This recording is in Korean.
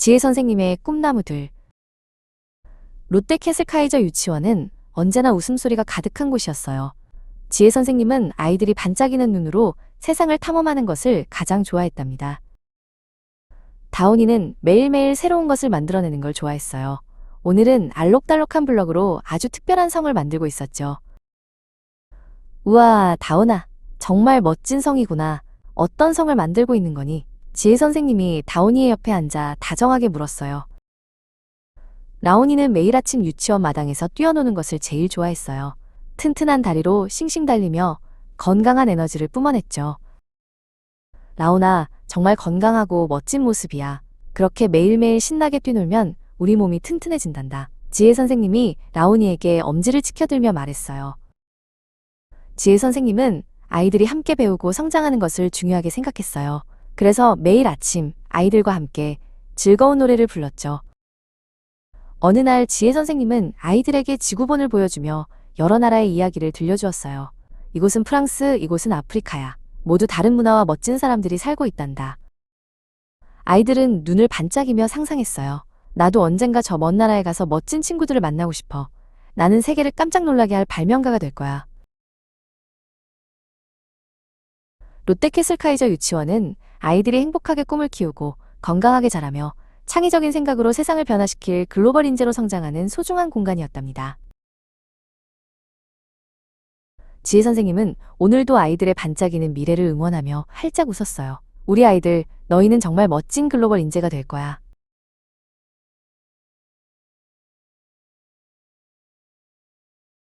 지혜 선생님의 꿈나무들. 롯데 캐슬카이저 유치원은 언제나 웃음소리가 가득한 곳이었어요. 지혜 선생님은 아이들이 반짝이는 눈으로 세상을 탐험하는 것을 가장 좋아했답니다. 다온이는 매일매일 새로운 것을 만들어내는 걸 좋아했어요. 오늘은 알록달록한 블럭으로 아주 특별한 성을 만들고 있었죠. 우와, 다온아. 정말 멋진 성이구나. 어떤 성을 만들고 있는 거니? 지혜 선생님이 다온이의 옆에 앉아 다정하게 물었어요. 라온이는 매일 아침 유치원 마당에서 뛰어노는 것을 제일 좋아했어요. 튼튼한 다리로 싱싱 달리며 건강한 에너지를 뿜어냈죠. 라온아, 정말 건강하고 멋진 모습이야. 그렇게 매일매일 신나게 뛰놀면 우리 몸이 튼튼해진단다. 지혜 선생님이 라온이에게 엄지를 치켜들며 말했어요. 지혜 선생님은 아이들이 함께 배우고 성장하는 것을 중요하게 생각했어요. 그래서 매일 아침 아이들과 함께 즐거운 노래를 불렀죠. 어느 날 지혜 선생님은 아이들에게 지구본을 보여주며 여러 나라의 이야기를 들려주었어요. 이곳은 프랑스, 이곳은 아프리카야. 모두 다른 문화와 멋진 사람들이 살고 있단다. 아이들은 눈을 반짝이며 상상했어요. 나도 언젠가 저 먼 나라에 가서 멋진 친구들을 만나고 싶어. 나는 세계를 깜짝 놀라게 할 발명가가 될 거야. 롯데캐슬카이저 유치원은 아이들이 행복하게 꿈을 키우고 건강하게 자라며 창의적인 생각으로 세상을 변화시킬 글로벌 인재로 성장하는 소중한 공간이었답니다. 지혜 선생님은 오늘도 아이들의 반짝이는 미래를 응원하며 활짝 웃었어요. 우리 아이들, 너희는 정말 멋진 글로벌 인재가 될 거야.